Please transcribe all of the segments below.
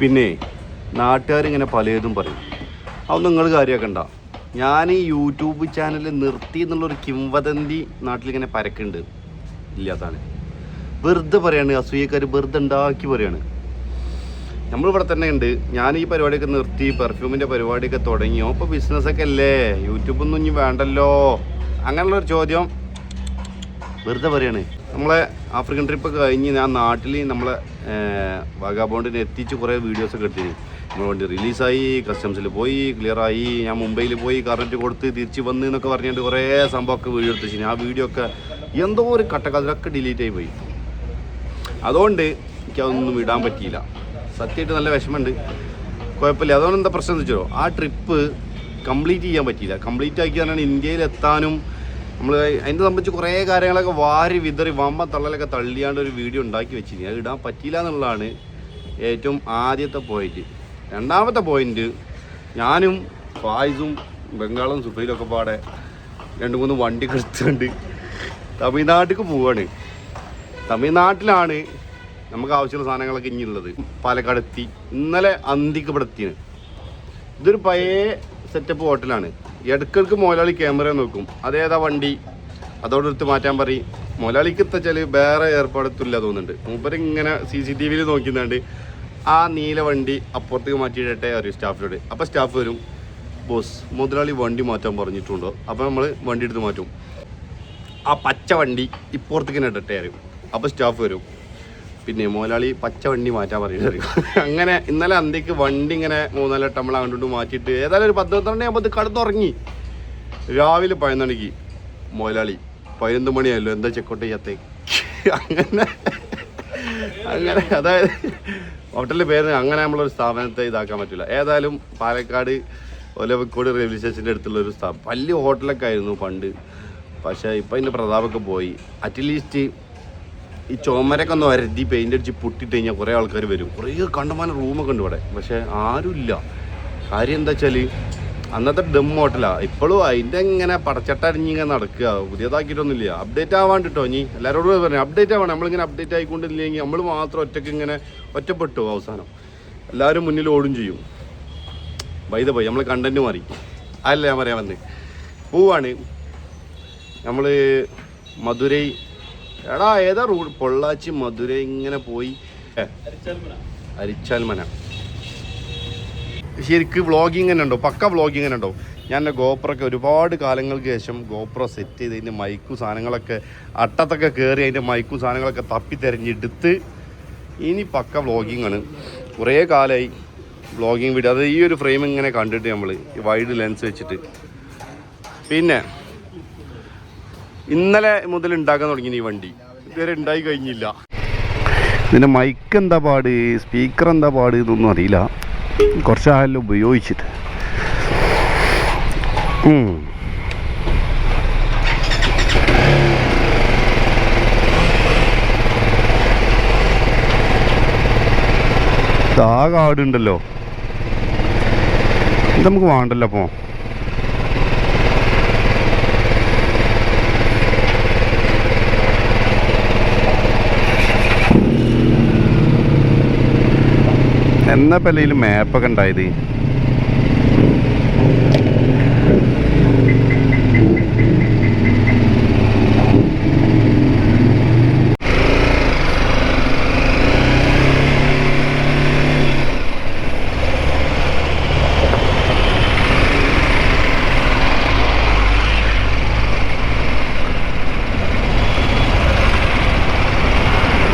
പിന്നെ നാട്ടുകാരിങ്ങനെ പലതും പറയും. അതൊന്നും നിങ്ങൾ കാര്യമാക്കണ്ട ഞാൻ ഈ യൂട്യൂബ് ചാനൽ നിർത്തി എന്നുള്ളൊരു കിംവദന്തി നാട്ടിലിങ്ങനെ പരക്കുന്നുണ്ട്. ഇല്ലാത്താണ് വെറുതെ പറയാണ് അസൂയക്കാർ വെറുതെ ഉണ്ടാക്കി പറയാണ്. നമ്മളിവിടെ തന്നെ ഉണ്ട്. ഞാൻ ഈ പരിപാടിയൊക്കെ നിർത്തി പെർഫ്യൂമിന്റെ പരിപാടിയൊക്കെ തുടങ്ങിയോ ഇപ്പോൾ ബിസിനസ്സൊക്കെ അല്ലേ? യൂട്യൂബൊന്നും ഇനി വേണ്ടല്ലോ. അങ്ങനെയുള്ളൊരു ചോദ്യം വെറുതെ പറയാണ്. നമ്മളെ ആഫ്രിക്കൻ ട്രിപ്പ് കഴിഞ്ഞ് ഞാൻ നാട്ടിൽ നമ്മളെ വാഗാബോണ്ടിനെ എത്തിച്ച് കുറേ വീഡിയോസൊക്കെ എടുത്തിന്. നമ്മൾ വണ്ടി റിലീസായി കസ്റ്റംസിൽ പോയി ക്ലിയർ ആയി ഞാൻ മുംബൈയിൽ പോയി കറണ്ട് കൊടുത്ത് തിരിച്ച് വന്ന് എന്നൊക്കെ പറഞ്ഞിട്ട് കുറേ സംഭവമൊക്കെ വീഡിയോ എടുത്തു ആ വീഡിയോ ഒക്കെ എന്തോ ഒരു കട്ടക്കതിലൊക്കെ ഡിലീറ്റ് ആയി പോയി. അതുകൊണ്ട് എനിക്കതൊന്നും ഇടാൻ പറ്റിയില്ല. സത്യമായിട്ട് നല്ല വിഷമമുണ്ട്. കുഴപ്പമില്ല. അതുകൊണ്ട് എന്താ പ്രശ്നം എന്ന് വെച്ചോ? ആ ട്രിപ്പ് കംപ്ലീറ്റ് ചെയ്യാൻ പറ്റിയില്ല. കംപ്ലീറ്റ് ആക്കി പറഞ്ഞാൽ ഇന്ത്യയിൽ എത്താനും നമ്മൾ അതിനെ സംബന്ധിച്ച് കുറേ കാര്യങ്ങളൊക്കെ വാരി വിതറി വമ്പ തള്ളലൊക്കെ തള്ളിയാണ്ട് ഒരു വീഡിയോ ഉണ്ടാക്കി വെച്ചിരുന്നു അത് ഇടാൻ പറ്റിയില്ല എന്നുള്ളതാണ് ഏറ്റവും ആദ്യത്തെ പോയിന്റ് രണ്ടാമത്തെ പോയിന്റ് ഞാനും ഫായിസും ബംഗാളും സുഫൈലൊക്കെ പാടെ രണ്ട് മൂന്ന് വണ്ടി എടുത്തുകൊണ്ട് തമിഴ്നാട്ടിലേക്ക് പോവാണ്. തമിഴ്നാട്ടിലാണ് നമുക്ക് ആവശ്യമുള്ള സാധനങ്ങളൊക്കെ ഇനിയുള്ളത്. പാലക്കാട് എത്തി ഇന്നലെ അന്തിക്ക് ഇതൊരു പഴയ സെറ്റപ്പ് ഹോട്ടലാണ് ഇടയ്ക്കിടയ്ക്ക് മുതലാളി ക്യാമറ നോക്കും. അതേതാ വണ്ടി? അതോടെടുത്ത് മാറ്റാൻ പറയും. മുതലാളിക്ക് എത്തച്ചാൽ വേറെ ഏർപ്പാടത്തില്ല തോന്നുന്നുണ്ട്. മൂപ്പര് ഇങ്ങനെ സി സി ടി വിയിൽ നോക്കുന്നുണ്ട് ആ നീല വണ്ടി അപ്പുറത്തേക്ക് മാറ്റിയിടട്ടെ അറിയും സ്റ്റാഫിനോട്. അപ്പോൾ സ്റ്റാഫ് വരും. ബോസ് മുതലാളി വണ്ടി മാറ്റാൻ പറഞ്ഞിട്ടുണ്ടോ? അപ്പോൾ നമ്മൾ വണ്ടി എടുത്ത് മാറ്റും. ആ പച്ച വണ്ടി ഇപ്പുറത്തേക്ക് ഇടട്ടെ അറിയും. അപ്പോൾ സ്റ്റാഫ് വരും. പിന്നെ മുതലാളി പച്ച വണ്ടി മാറ്റാൻ പറയുന്നത് അങ്ങനെ ഇന്നലെ അന്തിക്ക് വണ്ടി ഇങ്ങനെ മൂന്നാൽ നമ്മൾ അങ്ങോട്ട് മാറ്റിയിട്ട് ഏതായാലും ഒരു പത്ത് പന്ത്രണ്ട് ആകുമ്പോൾ കടന്നുറങ്ങി. രാവിലെ പതിനൊന്ന് മണിക്ക് മുതലാളി പതിനൊന്ന് മണിയായല്ലോ എന്താ ചെക്കൗട്ട് ചെയ്യാത്ത? അങ്ങനെ അങ്ങനെ അതായത് ഹോട്ടലിന്റെ പേര് അങ്ങനെ നമ്മളൊരു സ്ഥാപനത്തെ ഇതാക്കാൻ പറ്റില്ല. ഏതായാലും പാലക്കാട് ഒലവക്കോട് റെയിൽവേ സ്റ്റേഷന്റെ അടുത്തുള്ള ഒരു സ്ഥാപനം. വലിയ ഹോട്ടലൊക്കെ ആയിരുന്നു പണ്ട്. പക്ഷേ ഇപ്പം അതിന്റെ പ്രതാപമൊക്കെ പോയി. അറ്റ്ലീസ്റ്റ് ഈ ചുമരൊക്കെ ഒന്ന് വരുത്തി പെയിന്റ് അടിച്ച് പൊട്ടിട്ട് കഴിഞ്ഞാൽ കുറേ ആൾക്കാർ വരും. കുറേ കണ്ടമാനം റൂമൊക്കെ ഉണ്ട് ഇവിടെ. പക്ഷേ ആരുമില്ല. കാര്യം എന്താ വെച്ചാൽ അന്നത്തെ ഡെമ്മ ഹോട്ടലാണ് ഇപ്പോഴും അതിന്റെ ഇങ്ങനെ പടച്ചട്ടരിഞ്ഞ് ഇങ്ങനെ നടക്കുക. പുതിയതാക്കിയിട്ടൊന്നുമില്ല. അപ്ഡേറ്റ് ആവാണ്ട് കേട്ടോ ഇനി എല്ലാവരോടും പറഞ്ഞു അപ്ഡേറ്റ് ആവണം. നമ്മളിങ്ങനെ അപ്ഡേറ്റ് ആയിക്കൊണ്ടില്ലെങ്കിൽ നമ്മൾ മാത്രം ഒറ്റയ്ക്ക് ഇങ്ങനെ ഒറ്റപ്പെട്ടു അവസാനം. എല്ലാവരും മുന്നിൽ ഓടും ചെയ്യും. വൈദ പോയി നമ്മൾ കണ്ടന്റ് മാറി. അല്ല ഞാൻ പറയാൻ വന്നേ? പോവാണ്. നമ്മൾ മധുരൈ എടാ ഏതാ റൂട്ട് പൊള്ളാച്ചി മധുര ഇങ്ങനെ പോയി? അരിച്ചാൽമന. ശരിക്ക് വ്ളോഗിങ് തന്നെ ഉണ്ടോ? പക്ക വ്ളോഗിങ് തന്നെ ഉണ്ടോ? ഞാൻ എന്റെ ഗോപ്രൊക്കെ ഒരുപാട് കാലങ്ങൾക്ക് ശേഷം ഗോപ്ര സെറ്റ് ചെയ്ത് അതിന്റെ മൈക്കും സാധനങ്ങളൊക്കെ അട്ടത്തൊക്കെ കയറി അതിന്റെ മൈക്കും സാധനങ്ങളൊക്കെ തപ്പി തിരഞ്ഞെടുത്ത് ഇനി പക്ക വ്ളോഗിങ് ആണ്. കുറേ കാലമായി വ്ളോഗിങ് വീഡിയോ. അത് ഈ ഒരു ഫ്രെയിം ഇങ്ങനെ കണ്ടിട്ട് നമ്മൾ വൈഡ് ലെൻസ് വെച്ചിട്ട്. പിന്നെ ഇന്നലെ മുതൽ ഉണ്ടാക്കാൻ തുടങ്ങി ഈ വണ്ടി. ഇതുവരെ ഉണ്ടായി കഴിഞ്ഞില്ല. ഇതിന്റെ മൈക്ക് എന്താ പാട്? സ്പീക്കർ എന്താ പാട് ഇതൊന്നും അറിയില്ല. കുറച്ചാലും ഉപയോഗിച്ചിട്ട്. ഉണ്ടല്ലോ ഇത് നമുക്ക് വേണ്ടല്ലോ അപ്പോൾ എന്നാ പല്ലയിൽ മാപ്പൊക്കെ ഉണ്ടായത്?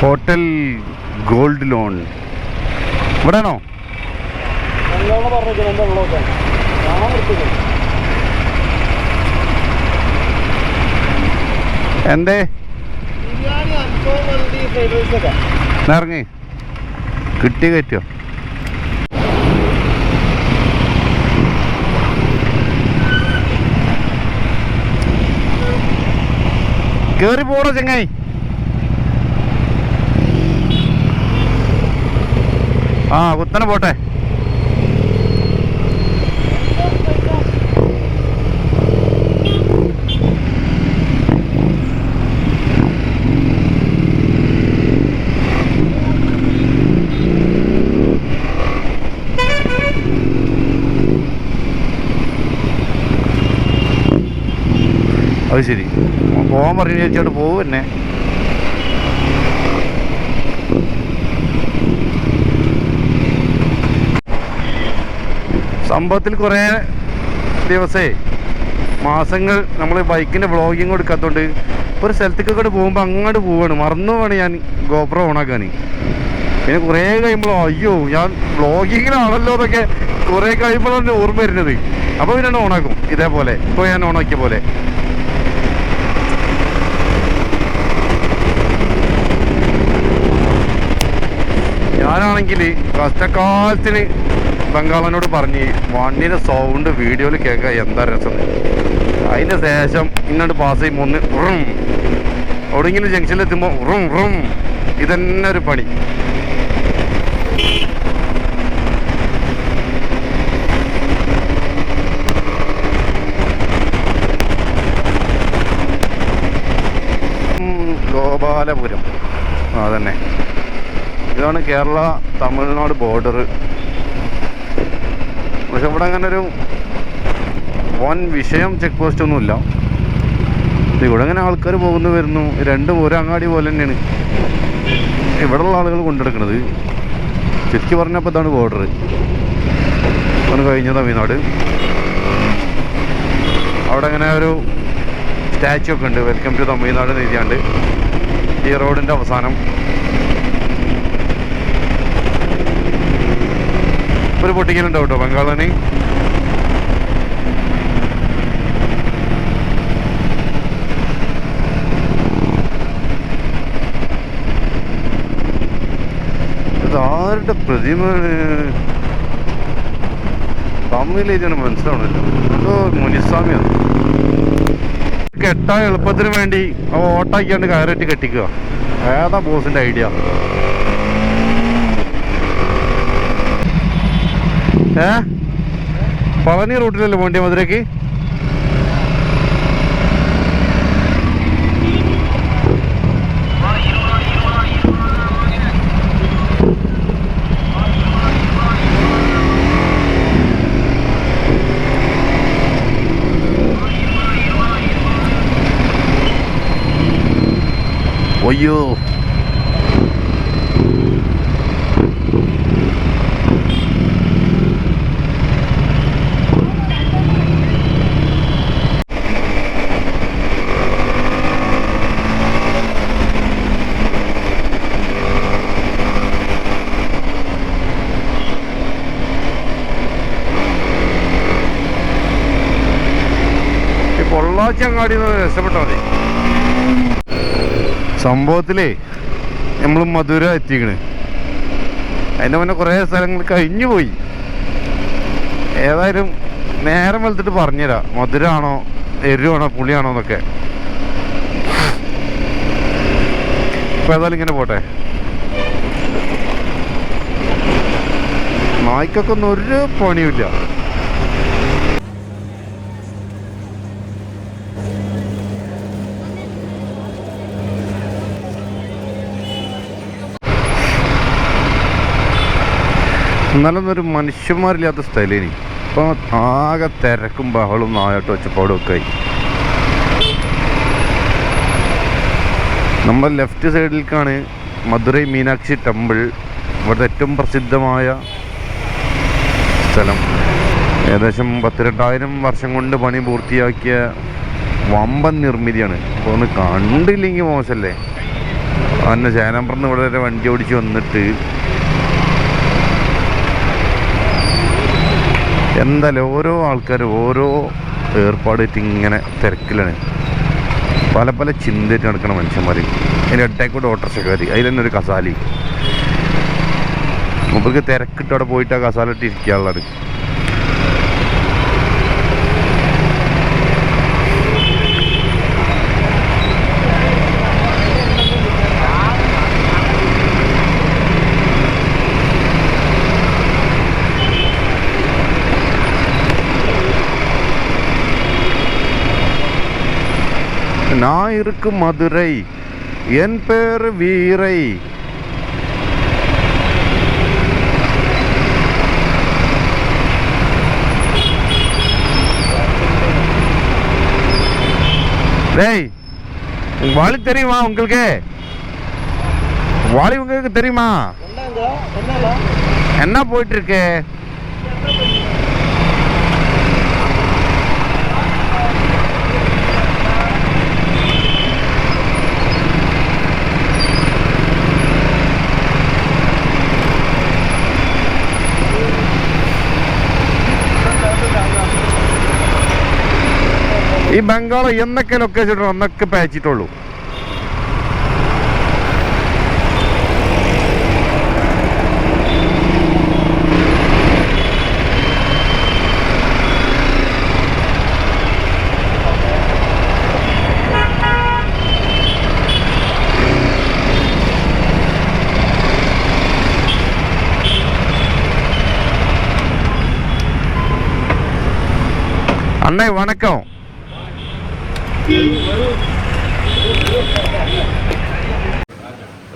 ഹോട്ടൽ ഗോൾഡ് ലോൺ ഇവിടെയാണോ? എന്താ? ഇറങ്ങി. കിട്ടി കയറ്റോ കേറി പോണോ ചെങ്ങായി. ആ കുത്തനെ പോട്ടെ. അത് ശരി. പോകാൻ പറഞ്ഞു ചോദിച്ചോട്ട് പോകും എന്നെ. സംഭവത്തിൽ കുറേ ദിവസേ മാസങ്ങൾ നമ്മൾ ബൈക്കിന്റെ വ്ളോഗിങ് കൊടുക്കാത്തതുകൊണ്ട് ഒരു സ്ഥലത്തേക്കൊക്കെ പോകുമ്പോൾ അങ്ങോട്ട് പോവാണ്. മറന്നു പോവാണ് ഞാൻ ഗോപ്രോ ഓണാക്കാൻ. പിന്നെ കുറേ കഴിയുമ്പോൾ അയ്യോ ഞാൻ വ്ളോഗിങ്ങിലാണല്ലോ എന്നൊക്കെ കുറേ കഴിയുമ്പോഴാണ് ഓർമ്മ വരുന്നത്. അപ്പോൾ പിന്നെ ഓണാക്കും. ഇതേപോലെ. ഇപ്പോൾ ഞാൻ ഓണാക്കിയ പോലെ. ഞാനാണെങ്കിൽ കഷ്ടക്കാലത്തിന് ബംഗാളനോട് പറഞ്ഞ് വണ്ടിയുടെ സൗണ്ട് വീഡിയോയിൽ കേൾക്കാൻ എന്താ രസം? അതിന്റെ ശേഷം ഇങ്ങോട്ട് പാസ് ചെയ്യുമ്പോൾ ഒന്ന് ഉറും. എവിടെയെങ്കിലും ജംഗ്ഷനിലെത്തുമ്പോൾ ഉറും ഉറും. ഇതന്നെ ഒരു പണി. ഗോപാലപുരം. അതന്നെ. തന്നെ ഇതാണ് കേരള തമിഴ്നാട് ബോർഡർ പക്ഷെ ഇവിടെ അങ്ങനെ ഒരു വൻ വിഷയം ചെക്ക് പോസ്റ്റ് ഒന്നുമില്ല. ഇവിടെ അങ്ങനെ ആൾക്കാർ പോകുന്നു വരുന്നു. രണ്ടും ഒരു അങ്ങാടി പോലെ തന്നെയാണ്. ഇവിടെയുള്ള ആളുകൾ കൊണ്ടെടുക്കുന്നത് ശരിക്കും പറഞ്ഞപ്പോൾ ഇതാണ് ബോർഡർ അത് കഴിഞ്ഞ തമിഴ്നാട്. അവിടെ അങ്ങനെ ഒരു സ്റ്റാച്ചു ഒക്കെ ഉണ്ട്. വെൽക്കം ടു തമിഴ്നാട് എഴുതിയാണ്ട് ഈ റോഡിന്റെ അവസാനം. പൊട്ടിക്കലുണ്ടാവും കേട്ടോ ബംഗാളിന് ഇതാരുടെ പ്രതിമയാണ് തമ്മിൽ മനസ്സിലാവണല്ലോ. മുനിസ്വാമിയാണ് കെട്ടാൻ എളുപ്പത്തിന് വേണ്ടി അവ ഓട്ടാക്കിയാണ്ട് കയറിട്ട് കെട്ടിക്കുക. ഏതാ ബോസിന്റെ ഐഡിയ? ഏ? പളനി റൂട്ടിലല്ലേ പോണ്ടി മധുരക്ക് ഒയ്യോ അങ്ങാടി രക്ഷപ്പെട്ടാൽ മതി. സംഭവത്തിലേ നമ്മൾ മധുര എത്തിക്കണ്. അതിന്റെ മുന്നേ കുറേ സ്ഥലങ്ങൾ കഴിഞ്ഞു പോയി. ഏതായാലും നേരം വെളുത്തിട്ട് പറഞ്ഞുതരാം. ആണോ എരുവാണോ പുളിയാണോ എന്നൊക്കെ. ഇപ്പൊ ഏതായാലും ഇങ്ങനെ പോട്ടെ. നായ്ക്കൊക്കെ ഒന്നും ഒരു പണിയുമില്ല. എന്നാലും ഒരു മനുഷ്യന്മാരില്ലാത്ത സ്ഥലേനി ഇപ്പൊ ആകെ തിരക്കും ബഹളും നായോട്ടും ഒച്ചപ്പാടും ഒക്കെ ആയി. നമ്മൾ ലെഫ്റ്റ് സൈഡിലേക്കാണ് മധുരൈ മീനാക്ഷി ടെമ്പിൾ ഇവിടുത്തെ ഏറ്റവും പ്രസിദ്ധമായ സ്ഥലം. ഏകദേശം പത്തിരണ്ടായിരം വർഷം കൊണ്ട് പണി പൂർത്തിയാക്കിയ വമ്പൻ നിർമ്മിതിയാണ്. അപ്പോൾ ഒന്ന് കണ്ടില്ലെങ്കിൽ മോശമല്ലേ അന്നെ ചേനാമ്പ്രന്ന് ഇവിടെ വരെ വണ്ടി ഓടിച്ച് വന്നിട്ട് എന്തായാലും ഓരോ ആൾക്കാർ ഓരോ ഏർപ്പാടായിട്ട് ഇങ്ങനെ തിരക്കിലാണ്. പല പല ചിന്തയായിട്ട് നടക്കുന്ന മനുഷ്യന്മാർ അതിന്റെ ഇടയ്ക്കൂടെ ഓട്ടർച്ചക്കാർ അതിൽ തന്നെ ഒരു കസാലി. മുമ്പ് തിരക്കിട്ട് അവിടെ പോയിട്ട് ആ കസാലിട്ട് ഇരിക്കാനുള്ളത് நான் இருக்கு மதுரை என் பேர் வீரை. டேய் வாலி தெரியுமா உங்களுக்கு? வாலி உங்களுக்கு தெரியுமா? என்ன போயிட்டு இருக்கு? ഈ ബംഗാൾ എന്നൊക്കെ ലൊക്കേഷൻ ഇടണം എന്നൊക്കെ പേച്ചിട്ടുള്ളൂ அண்ணே வணக்கம்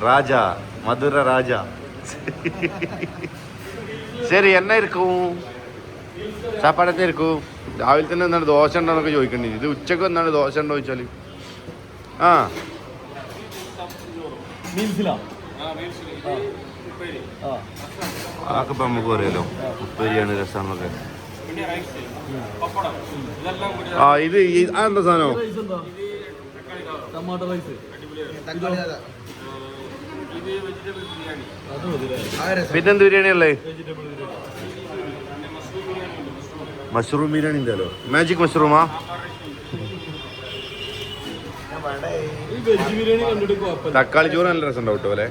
ராஜா மதுரை ராஜா ശരി എന്നാ ഇരിക്കും ചാപ്പാടത്തെ ഇരിക്കും രാവിലെ തന്നെ എന്താണ് ദോശ ഉണ്ടോന്നൊക്കെ ചോദിക്കണ്ടേ ഇത് ഉച്ചക്ക് എന്താണ് ദോശ ഉണ്ടോ ചോദിച്ചാൽ ആ മീൽസിലാ ആ അതൊക്കെ ഇപ്പം നമുക്ക് പറയാലോ ഉപ്പേരിയാണ് രസമാണൊക്കെ ആ ഇത് ഈ- ആ എന്താ സാധനം റൈസ് എന്താ ടമാറ്റോ റൈസ് അത് മതി പിന്നെന്ത് ബിരിയാണി അല്ലേ മഷ്റൂം ബിരിയാണി ഉണ്ടല്ലോ. മാജിക് മഷ്റൂമാ? തക്കാളി ചോറ് നല്ല രസം ഉണ്ടാവും കേട്ടോ അല്ലേ?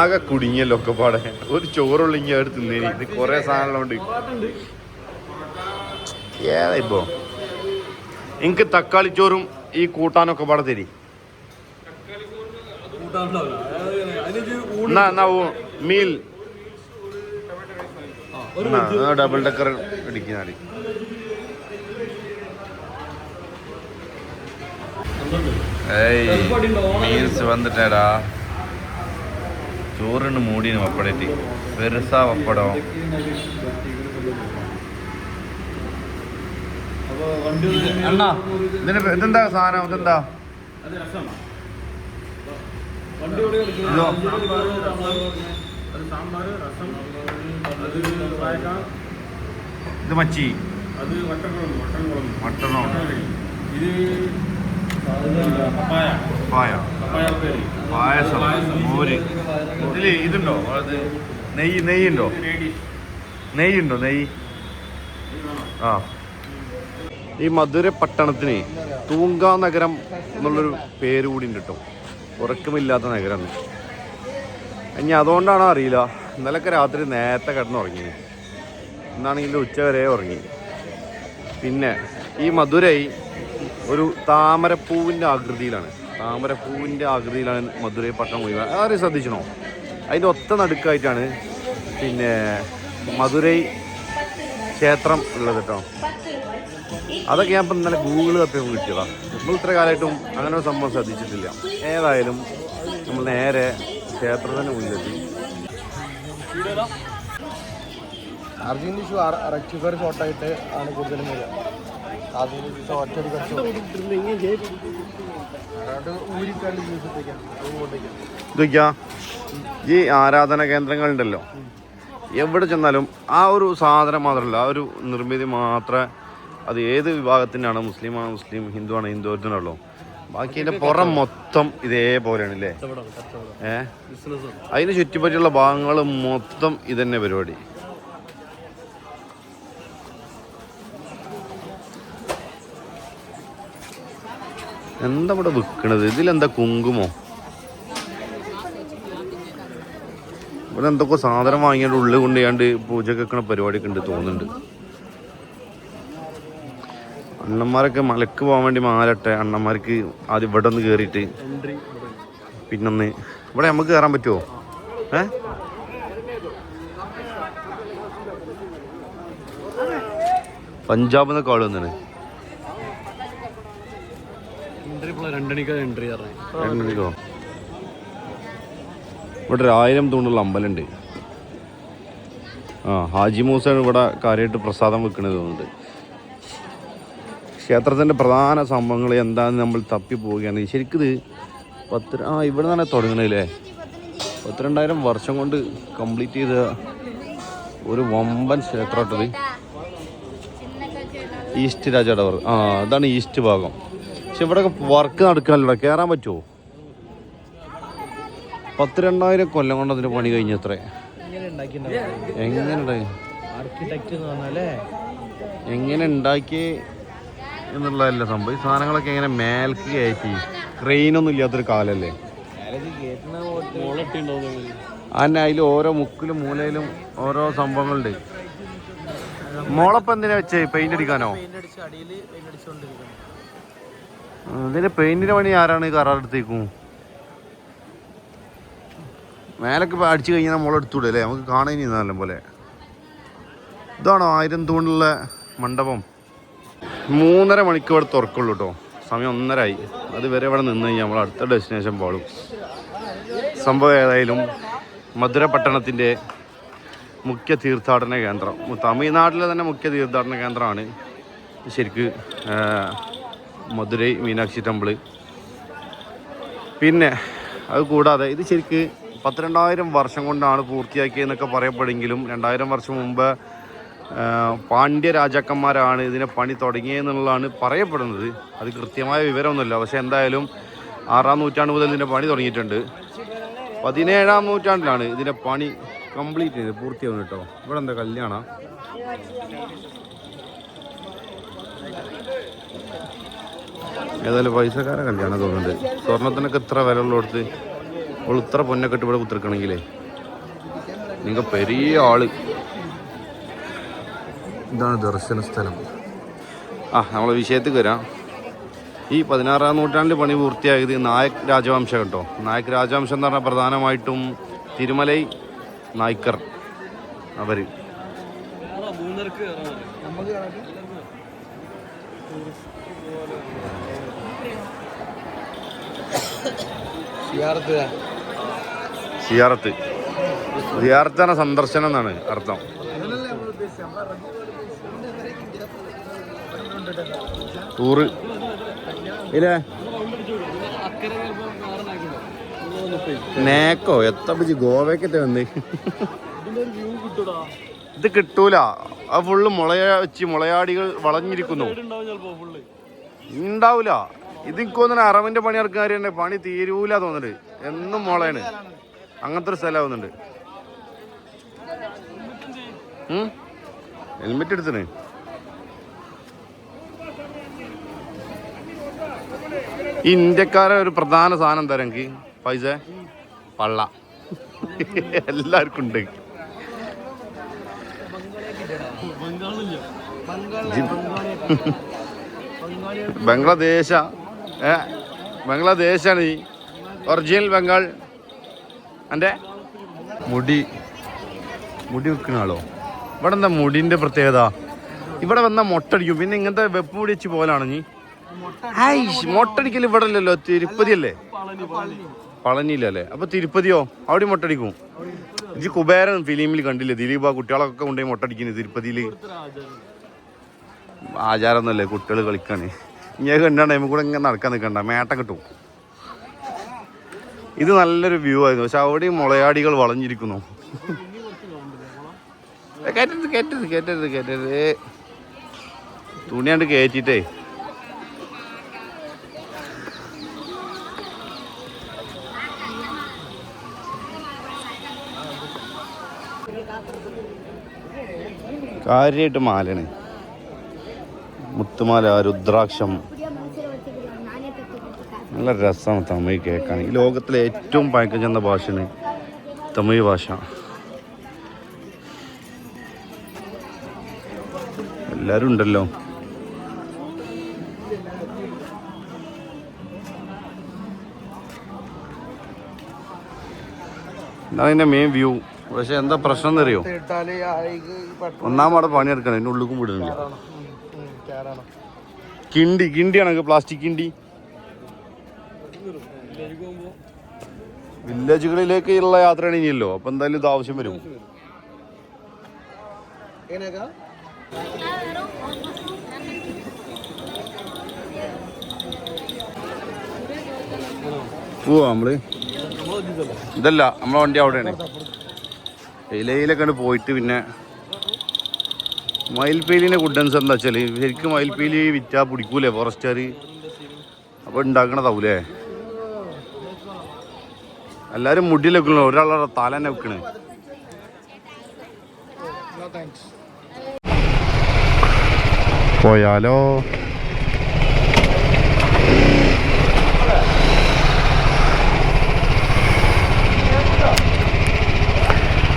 ആകെ കുടുങ്ങിയല്ലോ ഒക്കെ പാടെ. ഒരു ചോറുള്ളെങ്കിൽ അവിടെ തിന്നേനി. ഇത് കൊറേ സാധനങ്ങളുണ്ട്. ഏതാ ഇപ്പോ? എനിക്ക് തക്കാളി ചോറും ഈ കൂട്ടാനൊക്കെ പാടെ തരി. മീൽ. ഡബിൾ ഡക്കർ ഇടിക്കുന്നാടി മീൽസ് വന്നിട്ടേടാ. ചോറിന് മൂടിന് പപ്പടേറ്റി പെരുസ പപ്പടം അപ്പൊ വണ്ടി ഒന്ന് അണ്ണാ ഇതിന് ഇതെന്താ സാധനം? ഇതെന്താ. ഇതോ? മച്ചി. അത് വട്ടക്കുളമ്പ് വട്ടൻകുളമ്പ് മട്ടണോ ഇത് പപ്പായ. പായസം. മോര്. ഇതുണ്ടോ? അത് നെയ്യ് നെയ്യുണ്ടോ നെയ്യുണ്ടോ നെയ്യ് ആ. ഈ മധുര പട്ടണത്തിന് തൂങ്ക നഗരം എന്നുള്ളൊരു പേര് കൂടി ഉണ്ട് കേട്ടോ. ഉറക്കമില്ലാത്ത നഗരമാണ്. ഇനി അതുകൊണ്ടാണോ അറിയില്ല. ഇന്നലൊക്കെ രാത്രി നേരത്തെ കിടന്നുറങ്ങി. ഇന്നാണെങ്കിൽ ഉച്ച വരെ ഉറങ്ങി. പിന്നെ ഈ മധുരൈ ഒരു താമരപ്പൂവിന്റെ ആകൃതിയിലാണ്. താമരപ്പൂവിന്റെ ആകൃതിയിലാണ് മധുരൈ പട്ടണം മുഴുവൻ ആരും ശ്രദ്ധിച്ചണോ? അതിന്റെ ഒത്ത നടുക്കായിട്ടാണ് പിന്നെ മധുരൈ ക്ഷേത്രം ഉള്ളത് കേട്ടോ. അതൊക്കെ ഞാൻ ഇപ്പം ഇന്നലെ ഗൂഗിൾ തപ്പിയപ്പോൾ കിട്ടിയതാണ് നമ്മൾ ഇത്ര കാലമായിട്ടും അങ്ങനെ ഒരു സംഭവം ശ്രദ്ധിച്ചിട്ടില്ല. ഏതായാലും നമ്മൾ നേരെ ക്ഷേത്രത്തിന് മുന്നിലെത്തി. അർജുൻ ഇഷ്യൂ റെക്ടിഫയർ ഷോട്ടായിട്ട് ആണ് കൂടുതലും വരിക. അർജുൻ ഇഷ്യൂ കടിച്ചു ഈ ആരാധന കേന്ദ്രങ്ങളുണ്ടല്ലോ. എവിടെ ചെന്നാലും ആ ഒരു സാധനം മാത്രമല്ല ആ ഒരു നിർമ്മിതി മാത്രമേ അത് ഏത് വിഭാഗത്തിനാണ് മുസ്ലിമാണ് മുസ്ലിം ഹിന്ദു ആണ് ഹിന്ദു ഒരിടത്തുള്ളൂ ബാക്കി അതിന്റെ പുറം മൊത്തം ഇതേപോലെയാണ് അല്ലേ ഏ? അതിന് ചുറ്റിപ്പറ്റിയുള്ള ഭാഗങ്ങൾ മൊത്തം ഇതന്നെ പരിപാടി. എന്താ ഇവിടെ വിൽക്കണത് ഇതിലെന്താ കുങ്കുമോ? ഇവിടെ എന്തൊക്കെ സാധനം വാങ്ങിയാണ്ട് ഉള്ളിൽ കൊണ്ടുപോയാണ്ട് പൂജ വെക്കണ പരിപാടിയൊക്കെ ഉണ്ട് തോന്നുന്നുണ്ട്. അണ്ണന്മാരൊക്കെ മലക്ക് പോകാൻ വേണ്ടി മാലട്ടെ. അണ്ണന്മാർക്ക് ആദ്യം ഇവിടെ ഒന്ന് കയറിയിട്ട് പിന്നൊന്ന് ഇവിടെ നമുക്ക് കയറാൻ പറ്റുമോ ഏ? പഞ്ചാബ് എന്നൊക്കെ ആൾ വന്നാണ് ഇവിടെ ഒരു ആയിരം തൂണുള്ള അമ്പലമുണ്ട്. ആ ഹാജി മൂസാണ് ഇവിടെ കാര്യമായിട്ട് പ്രസാദം വെക്കണത് തോന്നുന്നുണ്ട്. ക്ഷേത്രത്തിന്റെ പ്രധാന സംഭവങ്ങൾ എന്താണെന്ന് നമ്മൾ തപ്പി പോവുകയാണ് ശരിക്കും ഇത് പത്ത് ആ ഇവിടെ നിന്നാണ് തുടങ്ങണല്ലേ? പത്തിരണ്ടായിരം വർഷം കൊണ്ട് കംപ്ലീറ്റ് ചെയ്ത ഒരു വമ്പൻ ക്ഷേത്രമായിട്ടത് ഈസ്റ്റ് രാജാടവർ ആ അതാണ് ഈസ്റ്റ് ഭാഗം. പക്ഷെ ഇവിടെ വർക്ക് നടക്കാനല്ലോ കയറാൻ പറ്റുമോ പത്ത് രണ്ടായിരം കൊല്ലം കൊണ്ട് അതിന് പണി കഴിഞ്ഞത്രേ. എങ്ങനെ എങ്ങനെ ഉണ്ടാക്കി എന്നുള്ളതല്ല സംഭവം. ഈ സാധനങ്ങളൊക്കെ എങ്ങനെ മേൽക്ക് കയറ്റി. ക്രെയിനൊന്നും ഇല്ലാത്തൊരു കാലല്ലേ? അന്നെ അതിൽ ഓരോ മുക്കിലും മൂലയിലും ഓരോ സംഭവങ്ങളുണ്ട്. മോളപ്പം എന്തിനാ വെച്ചേ? പെയിന്റ് അടിക്കാനോ? അടിച്ച് അടിയിൽ പെയിന്റ് അടിച്ചുകൊണ്ടിരിക്കണം ആ, ഇതിന് പെയിന്റിന്റെ പണി ആരാണ് കരാറെടുത്തേക്കും മേലൊക്കെ അടിച്ചു കഴിഞ്ഞാൽ മോളെ എടുത്തൂടെ അല്ലേ? നമുക്ക് കാണാൻ നല്ല പോലെ. ഇതാണോ ആയിരം തൂണുള്ള മണ്ഡപം? മൂന്നര മണിക്ക് ഇവിടെ തുറക്കുള്ളൂ കേട്ടോ സമയം ഒന്നരായി. അതുവരെ ഇവിടെ നിന്ന് കഴിഞ്ഞാൽ നമ്മൾ അടുത്ത ഡെസ്റ്റിനേഷൻ പോകും സംഭവം ഏതായാലും മധുര പട്ടണത്തിന്റെ മുഖ്യ തീർത്ഥാടന കേന്ദ്രം. തമിഴ്നാട്ടിലെ തന്നെ മുഖ്യ തീർത്ഥാടന കേന്ദ്രമാണ്. ശരിക്ക് മധുരൈ മീനാക്ഷി ടെമ്പിൾ. പിന്നെ അത് കൂടാതെ ഇത് ശരിക്ക് പത്തിരണ്ടായിരം വർഷം കൊണ്ടാണ് പൂർത്തിയാക്കിയതെന്നൊക്കെ പറയപ്പെടുമെങ്കിലും രണ്ടായിരം വർഷം മുമ്പ് പാണ്ഡ്യ രാജാക്കന്മാരാണ് ഇതിനെ പണി തുടങ്ങിയെന്നുള്ളതാണ് പറയപ്പെടുന്നത്. അത് കൃത്യമായ വിവരമൊന്നുമില്ല. പക്ഷേ എന്തായാലും ആറാം നൂറ്റാണ്ട് മുതൽ ഇതിന്റെ പണി തുടങ്ങിയിട്ടുണ്ട്. പതിനേഴാം നൂറ്റാണ്ടിലാണ് ഇതിന്റെ പണി കംപ്ലീറ്റ് ചെയ്ത് പൂർത്തിയാവുന്നത് കേട്ടോ. ഇവിടെ എന്താ കല്യാണം? ഏതായാലും പൈസക്കാരെ കല്യാണം തോന്നുന്നുണ്ട്. സ്വർണത്തിനൊക്കെ ഇത്ര വില ഉള്ളടത്ത് അവൾ ഇത്ര പൊന്നൊക്കെ ഇട്ട് ഇവിടെ കുത്തിരിക്കണമെങ്കിലേ. നിങ്ങൾ പെരിയ ആൾ. ഇതാണ് ദർശന സ്ഥലം. ആ നമ്മൾ വിഷയത്തിൽ വരാം. ഈ പതിനാറാം നൂറ്റാണ്ടിൽ പണി പൂർത്തിയായത് നായക് രാജവംശം കേട്ടോ നായക് രാജവംശം എന്ന് പറഞ്ഞാൽ പ്രധാനമായിട്ടും തിരുമലൈ നായ്ക്കർ അവർ സിയാർത്ത് സിയാറത്താണ് സന്ദർശനം എന്നാണ് അർത്ഥം. ടൂറ് ഇല്ലേ? നേക്കോ എത്ര പിടിച്ച് ഗോവയ്ക്കത്തെ വന്ന്? ഇത് കിട്ടൂല. ആ ഫുള്ള് മുളയ വെച്ച് മുളയാടികൾ വളഞ്ഞിരിക്കുന്നു. ഉണ്ടാവൂല ഇത് എനിക്ക് തോന്നുന്നു അറവിന്റെ പണി ഇറക്കാർ തന്നെ പണി തീരൂല തോന്നുന്നുണ്ട്. എന്നും മുളയാണ്. അങ്ങനത്തെ ഒരു സ്ഥലമാവുന്നുണ്ട് ഹെൽമെറ്റ് എടുത്തിന് ഈ ഇന്ത്യക്കാരെ ഒരു പ്രധാന സാധനം തരാം എനിക്ക് പൈസ? പള്ള. എല്ലാവർക്കും ഉണ്ട്. ബംഗ്ലാദേശ ഏ ബംഗ്ലാദേശാണ് ഈ. ഒറിജിനൽ ബംഗാൾ എന്റെ മുടി. മുടി വെക്കുന്ന ആളോ? ഇവിടെ എന്താ മുടിന്റെ പ്രത്യേകത? ഇവിടെ വന്നാൽ മൊട്ടടിക്കും. പിന്നെ ഇങ്ങനത്തെ വെപ്പ് മുടി വെച്ച് പോലാണ് നീ? മൊട്ടടിക്കൽ ഇവിടെ അല്ലല്ലോ തിരുപ്പതി അല്ലേ പളനി പളനി പളനിയിലല്ലേ. അപ്പൊ തിരുപ്പതിയോ? അവിടെ മൊട്ടടിക്കും. ഇജ് കുബേരൻ ഫിലിമിൽ കണ്ടില്ലേ? ദിലീപ് ആ കുട്ടികളൊക്കെ കൊണ്ടുപോയി മൊട്ടടിക്കുന്നത് തിരുപ്പതിയിൽ ആചാരമൊന്നുമല്ലേ? കുട്ടികൾ കളിക്കാണ് ഇങ്ങനെ കണ്ടാണ് നമുക്ക് കൂടെ ഇങ്ങനെ നടക്കാൻ നിൽക്കണ്ട. മേട്ട കിട്ടും ഇത് നല്ലൊരു വ്യൂ ആയിരുന്നു. പക്ഷെ അവിടെയും മുളയാടികൾ വളഞ്ഞിരിക്കുന്നു. കയറ്റരുത് കയറ്റരുത് കയറ്റരുത് കയറ്റരുത്. തുണിയാണ്ട് കയറ്റിട്ടേ കാര്യമായിട്ട് മാലയാണ്. മുത്തുമാല രുദ്രാക്ഷം. നല്ല രസമാണ് തമിഴ് കേൾക്കാൻ. ഈ ലോകത്തിലെ ഏറ്റവും പഴക്കം ചെന്ന ഭാഷയാണ് തമിഴ് ഭാഷ. എല്ലാവരും ഉണ്ടല്ലോ. ഇതാണ് എന്റെ മെയിൻ വ്യൂ പക്ഷെ എന്താ പ്രശ്നം എന്നറിയോ? ഒന്നാമടെ പണിയെടുക്കണം എന്റെ ഉള്ളിക്കും വിടുന്നില്ല. കിണ്ടി കിണ്ടിയാണ് പ്ലാസ്റ്റിക് കിണ്ടി. വില്ലേജുകളിലേക്ക് ഉള്ള യാത്രയാണ് ഇനിയല്ലോ അപ്പൊ എന്തായാലും ഇത് ആവശ്യം വരും. പോവാ നമ്മൾ. ഇതല്ല നമ്മളെ വണ്ടി അവിടെയാണ്. ഇലയിലൊക്കെ പോയിട്ട് പിന്നെ മയിൽപ്പീലിന്റെ ഗുഡൻസ് എന്താ വെച്ചാൽ ശരിക്കും മയിൽപ്പീലി വിറ്റാ പിടിക്കൂലേ ഫോറസ്റ്റുകാർ അപ്പോൾ ഉണ്ടാക്കണതാവൂലേ? എല്ലാവരും മുടിയിലൊക്കെ ഒരാളുടെ തല തന്നെ വെക്കണേ. പോയാലോ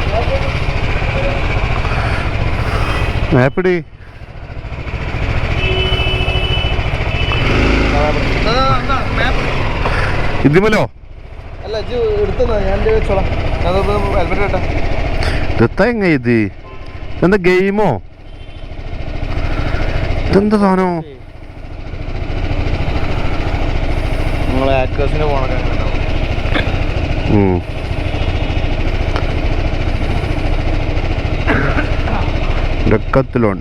മാപ്പിടി ഇതിമലോ അല്ല ഇജ്ജ് എടുത്തുന്ന ഞാൻ എന്റെ വെച്ചോളാം ഞാനത് ഹെൽമെറ്റ് കേട്ടാ ഇതെത്താ എങ്ങ ഇത്? എന്താ ഗെയിമോ? ഇതെന്താ സാധനോ? നമ്മളെ ആക്ടേഴ്സിന് പോണൊക്കെ അങ്ങനെ ഉണ്ടാവും ഉം. ഡെക്കത്തിലോൺ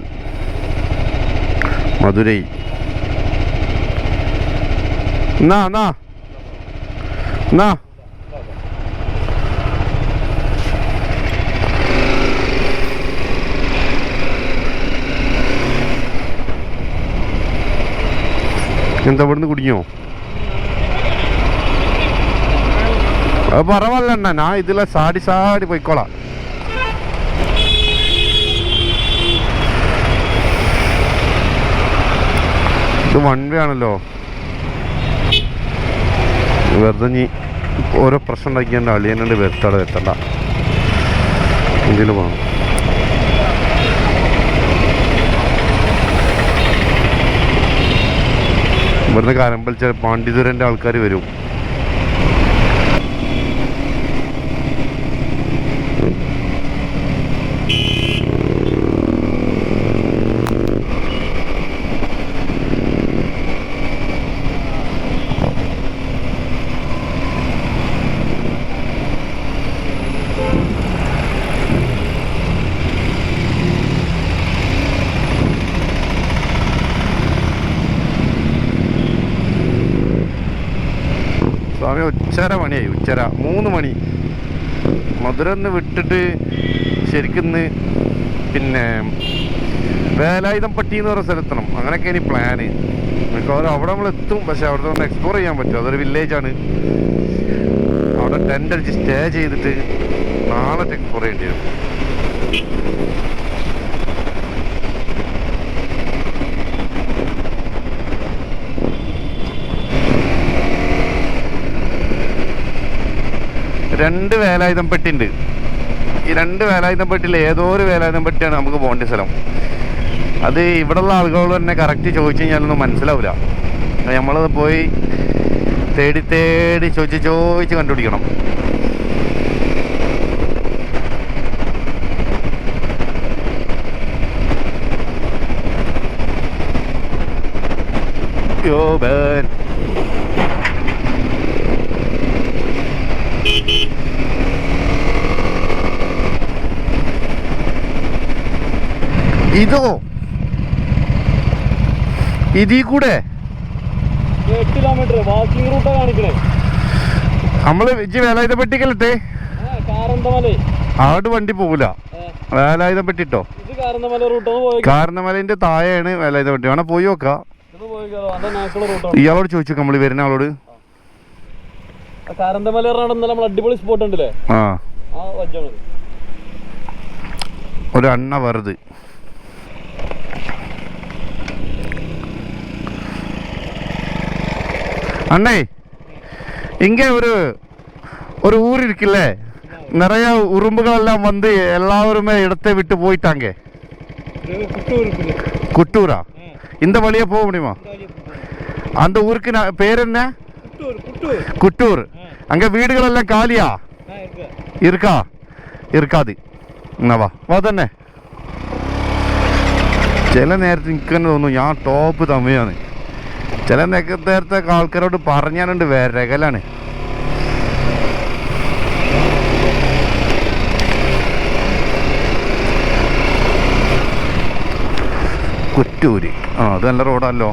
മധുരൈ. എന്നാ എന്നാ എന്നാ എന്താ ഇവിടുന്ന് കുടിഞ്ഞോ? അത് പറവല്ല ഞാൻ ഇതിലെ സാടി സാടി പോയിക്കോളാം. ഇത് വൺ വേ ആണല്ലോ. വെറുതെ നീ ഓരോ പ്രശ്നം ഉണ്ടാക്കിയാണ്ട് അളിയനുണ്ട് വരുത്താടെ വെത്തണ്ട എന്തിനു പോകണം ഇവിടുന്ന് കാരമ്പലിച്ച പാണ്ഡിതുരന്റെ ആൾക്കാർ വരും. മധുര ഒന്ന് വിട്ടിട്ട് ശരിക്കുന്ന് പിന്നെ വേലായുധം പട്ടി എന്ന് പറയുന്ന സ്ഥലത്തണം അങ്ങനെയൊക്കെ ഇനി പ്ലാന് മിക്കവാറും അവിടെ നമ്മൾ എത്തും. പക്ഷെ അവിടെ ഒന്ന് എക്സ്പ്ലോർ ചെയ്യാൻ പറ്റും. അതൊരു വില്ലേജ് ആണ്. അവിടെ ടെന്റ് അടിച്ച് സ്റ്റേ ചെയ്തിട്ട് നാളെ എക്സ്പ്ലോർ ചെയ്യേണ്ടി വരും. രണ്ട് വേലായുധം പെട്ടിണ്ട്. ഈ രണ്ട് വേലായുധം പെട്ടിയിൽ ഏതോ ഒരു വേലായുധം പെട്ടിയാണ് നമുക്ക് പോകേണ്ട സ്ഥലം. അത് ഇവിടെയുള്ള ആളുകളോട് തന്നെ കറക്റ്റ് ചോദിച്ചു കഴിഞ്ഞാലൊന്നും മനസ്സിലാവില്ല നമ്മളത് പോയി തേടി തേടി ചോദിച്ച് ചോദിച്ച് കണ്ടുപിടിക്കണം. യോ ബേൻ ഇതോ? ഇതീ കൂടെ? നമ്മൾ ഇജ്ജ് വേലായുധ പെട്ടിക്കലട്ടെ കാരന്തമലേ. അവിടെ വണ്ടി പോകൂല വേലായുധപ്പെട്ടിട്ടോ കാരണമലന്റെ താഴെയാണ് വേലായുധ പെട്ടി. വേണം പോയി നോക്കാം. ഇയാളോട് ചോദിച്ചു നമ്മൾ വരുന്ന ആളോട്. അടിപൊളി സ്പോട്ട് ഉണ്ടല്ലേ? ഒരു അണ്ണ വെറുത്. അണ്ണേ ഇങ്ങ ഒരു ஒரு ஊர் இருக்குல்ல நிறைய உறும்புகள் எல்லாம் வந்து எல்லாருமே இடத்தை விட்டு போயிட்டாங்க കുട്ടൂർ இருக்குது குட்டூரா இந்த வழியா போக முடியுமா அந்த ஊருக்கு நான் பேர் என்ன കുട്ടൂർ കുട്ടൂർ குட்டூர் அங்க வீடுகள் எல்லாம் காலியா ആ ഇരിക്ക இருக்கா இருக்காது എന്നാ വാ വാ തന്നെ ചില നേരത്തെ എനിക്ക് തന്നെ തോന്നുന്നു ഞാൻ ടോപ്പ് തമിഴാണ് ചില നേരത്തെ ആൾക്കാരോട് പറഞ്ഞാലുണ്ട് വിരകലാണ് കുറ്റൂര്. ആ അത് നല്ല റോഡല്ലോ